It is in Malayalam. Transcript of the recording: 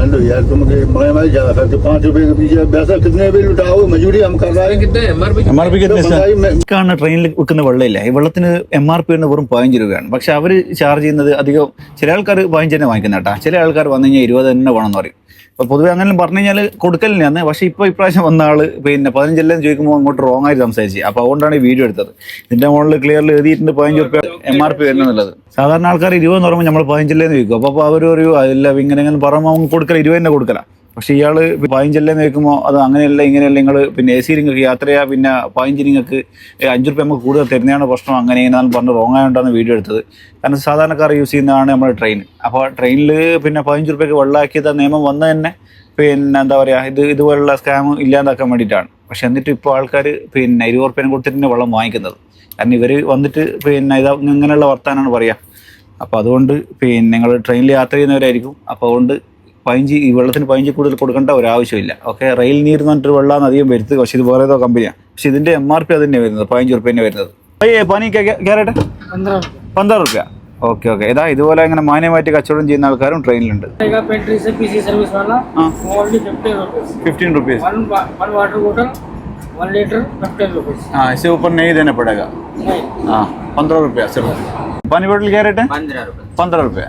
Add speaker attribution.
Speaker 1: जाने दो यार तुम मगर हमारी ज्यादा करते पाँच रुपए के पीछे पैसा कितने भी लुटाओ मजदूरी हम कर रहे हैं।
Speaker 2: कितने?
Speaker 3: എം ആർ പി ട്രെയിനിൽ വെക്കുന്ന വെള്ളമില്ല. ഈ വെള്ളത്തിന് എം ആർ പി എന്ന് വെറും പതിനഞ്ച് രൂപയാണ് പക്ഷെ അവർ ചാർജ് ചെയ്യുന്നത് അധികം ചില ആൾക്കാർ പതിനഞ്ച് തന്നെ വാങ്ങിക്കുന്ന കേട്ടാ. ചില ആൾക്കാർ വന്നു കഴിഞ്ഞാൽ ഇരുപത് തന്നെ വേണമെന്ന് പറയും. അപ്പോൾ പൊതുവെ അങ്ങനെ പറഞ്ഞു കഴിഞ്ഞാൽ കൊടുക്കലിനാണ് പക്ഷേ ഇപ്പോൾ ഇപ്രാവശ്യം വന്ന ആൾ പിന്നെ പതിനഞ്ചെല്ലാം ചോദിക്കുമ്പോൾ അങ്ങോട്ട് റോങ് ആയിട്ട് സംസാരിച്ച്. അപ്പോൾ അതുകൊണ്ടാണ് ഈ വീഡിയോ എടുത്തത്. ഇതിന്റെ മുകളിൽ ക്ലിയറിൽ എഴുതിയിട്ടുണ്ട് പതിനഞ്ച് രൂപ എം ആർ പി വരുന്നുള്ളത്. സാധാരണ ആൾക്കാർ ഇരുപതെന്ന് പറയുമ്പോൾ നമ്മൾ പതിനഞ്ചില്ലേന്ന് ചോദിക്കും. അപ്പോൾ അവർ ഒരു അല്ല ഇങ്ങനെ ഇങ്ങനെ പറയുമ്പോൾ അവൻ കൊടുക്കും ഇരുപത് തന്നെ കൊടുക്കല. പക്ഷേ ഇയാൾ പതിനഞ്ചല്ലേന്ന് വെക്കുമ്പോൾ അത് അങ്ങനെയല്ല ഇങ്ങനെയല്ല നിങ്ങൾ പിന്നെ എ സി നിങ്ങൾക്ക് യാത്ര ചെയ്യാം പിന്നെ പതിനഞ്ച് നിങ്ങൾക്ക് അഞ്ച് റുപ്യ നമുക്ക് കൂടുതൽ തരുന്നതാണ് പ്രശ്നം അങ്ങനെ ഇങ്ങനെ പറഞ്ഞ് റോങ് ആയതുകൊണ്ടാണ് വീഡിയോ എടുത്തത്. കാരണം സാധാരണക്കാർ യൂസ് ചെയ്യുന്നതാണ് നമ്മുടെ ട്രെയിൻ. അപ്പോൾ ട്രെയിനിൽ പിന്നെ പതിനഞ്ച് റുപ്യക്ക് വെള്ളമാക്കിയത് നിയമം വന്ന് തന്നെ പിന്നെ എന്താ പറയുക ഇത് ഇതുപോലുള്ള സ്കാം ഇല്ലാതാക്കാൻ വേണ്ടിയിട്ടാണ്. പക്ഷെ എന്നിട്ട് ഇപ്പോൾ ആൾക്കാർ പിന്നെ ഇരുപത് റുപ്യനെ കൊടുത്തിട്ട് തന്നെ വെള്ളം വാങ്ങിക്കുന്നത്. കാരണം ഇവർ വന്നിട്ട് പിന്നെ ഇതാ ഇങ്ങനെയുള്ള വർത്താനാണ് പറയുക അപ്പോൾ അതുകൊണ്ട് പിന്നെ നിങ്ങൾ ട്രെയിനിൽ യാത്ര ചെയ്യുന്നവരായിരിക്കും. അപ്പോൾ അതുകൊണ്ട് പതിഞ്ച് ഈ വെള്ളത്തിന് പതിഞ്ച് കൂടുതൽ കൊടുക്കേണ്ട ഒരാവശ്യമില്ല. ഓക്കെ? റെയിൽ നീർ എന്ന് പറഞ്ഞിട്ട് വെള്ളം അധികം വരുത്തുക പക്ഷെ ഇത് വേറെ ഏതോ കമ്പനിയാണ് പക്ഷെ ഇതിന്റെ എം ആർ പി അത് തന്നെ വരുന്നത് പതിനഞ്ച് റുപ്യ തന്നെ വരുന്നത് അയ്യേ പനി കയറട്ടെ പന്ത്രണ്ട് റുപ്യ ഓക്കെ ഓക്കെ. ഇതാ ഇതുപോലെ ഇങ്ങനെ മാന്യമായിട്ട് കച്ചവടം ചെയ്യുന്ന ആൾക്കാരും ട്രെയിനിലുണ്ട്. സൂപ്പർ നെയ് തന്നെ പെടുക. ആ പന്ത്രണ്ട് റുപ്യ പനി
Speaker 2: ബോട്ടിൽ കയറട്ടെ
Speaker 3: പന്ത്രണ്ട് റുപ്യ